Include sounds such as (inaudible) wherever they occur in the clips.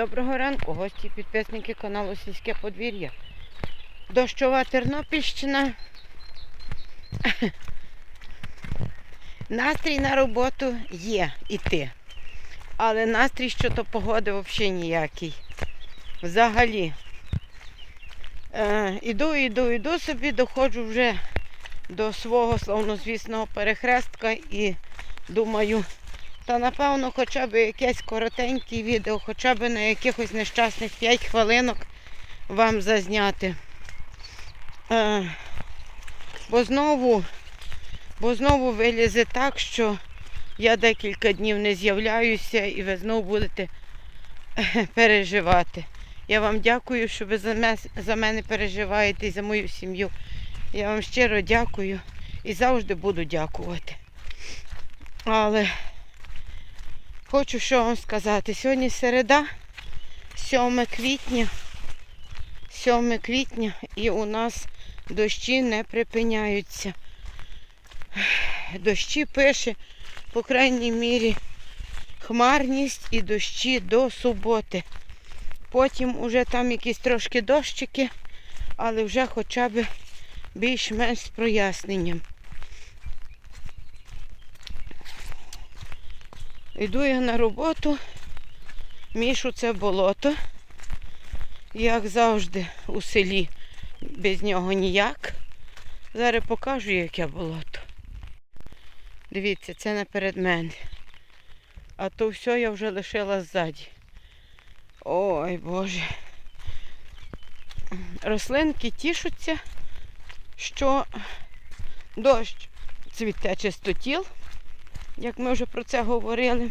Доброго ранку, гості підписники каналу Сільське подвір'я. Дощова Тернопільщина. (laughs) Настрій на роботу є іти. Але настрій щодо погоди взагалі ніякий. Взагалі. Е, іду, іду, іду собі, доходжу вже до свого славнозвісного перехрестка і думаю, та напевно хоча б якесь коротеньке відео, хоча б на якихось нещасних 5 хвилинок вам зазняти. Е, бо знову, бо знову вилізе так, що я декілька днів не з'являюся і ви знову будете е, переживати. Я вам дякую, що ви за мене, за мене переживаєте і за мою сім'ю. Я вам щиро дякую і завжди буду дякувати. Але хочу що вам сказати. Сьогодні середа, 7 квітня. 7 квітня і у нас дощі не припиняються. Дощі пише, по крайній мірі, хмарність і дощі до суботи. Потім уже там якісь трошки дощики, але вже хоча б більш-менш з проясненням. Йду я на роботу, мішу це болото. Як завжди у селі без нього ніяк. Зараз покажу, яке болото. Дивіться, це не перед мене. А то все я вже лишила ззаді. Ой Боже. Рослинки тішуться, що дощ цвіте чистотіл, як ми вже про це говорили.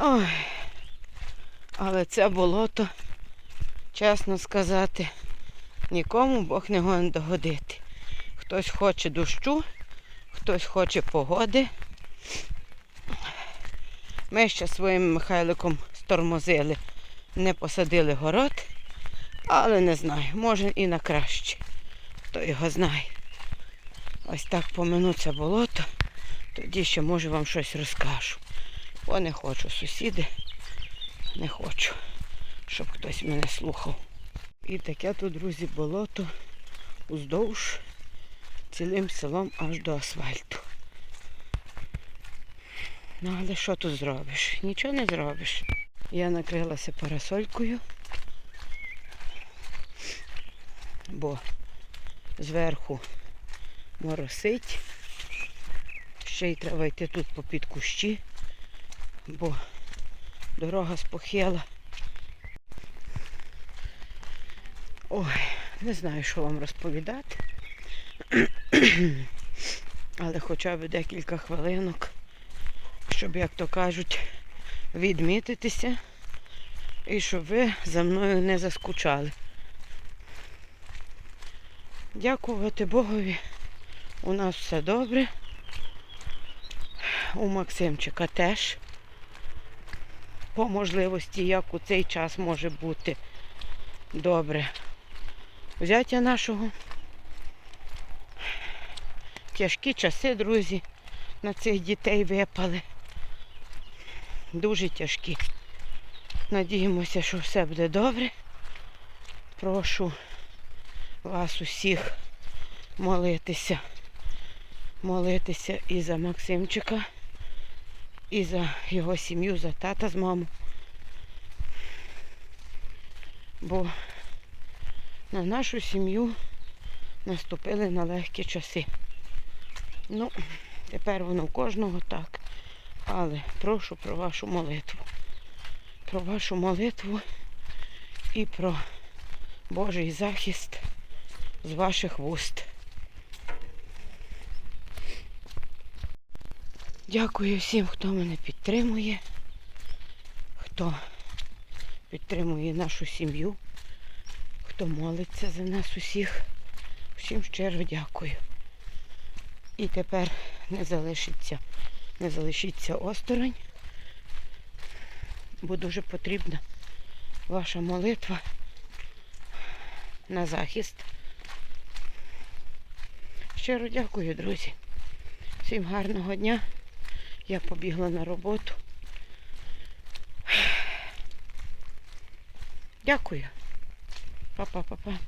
Ой, але це болото, чесно сказати, нікому Бог не гон догодити. Хтось хоче дощу, хтось хоче погоди. Ми ще своїм Михайликом стормозили, не посадили город, але не знаю, може і на краще. Хто його знає. Ось так поминуться болото, тоді ще може вам щось розкажу. Бо не хочу, сусіди, не хочу, щоб хтось мене слухав. І таке тут, друзі, болото уздовж цілим селом аж до асфальту. Ну, але що тут зробиш? Нічого не зробиш. Я накрилася парасолькою, бо зверху моросить. Ще й треба йти тут попід кущі, бо дорога спохила. Ой, не знаю, що вам розповідати. (clears throat) Але хоча б декілька хвилинок, щоб, як то кажуть, відмітитися і щоб ви за мною не заскучали. Дякувати Богові. У нас все добре. У Максимчика теж. По можливості, як у цей час може бути добре. Взяття нашого. Тяжкі часи, друзі, на цих дітей випали. Дуже тяжкі. Надіємося, що все буде добре. Прошу вас усіх молитися. Молитися і за Максимчика, і за його сім'ю, за тата з мамою. Бо на нашу сім'ю наступили на легкі часи. Ну, тепер воно в кожного так. Але прошу про вашу молитву. Про вашу молитву і про Божий захист з ваших вуст. Дякую всім, хто мене підтримує, хто підтримує нашу сім'ю, хто молиться за нас усіх. Всім щиро дякую. І тепер не залишиться, не залишиться осторонь, бо дуже потрібна ваша молитва на захист. Щиро дякую, друзі. Всім гарного дня. Я побігла на роботу. Дякую. Па-па-па-па.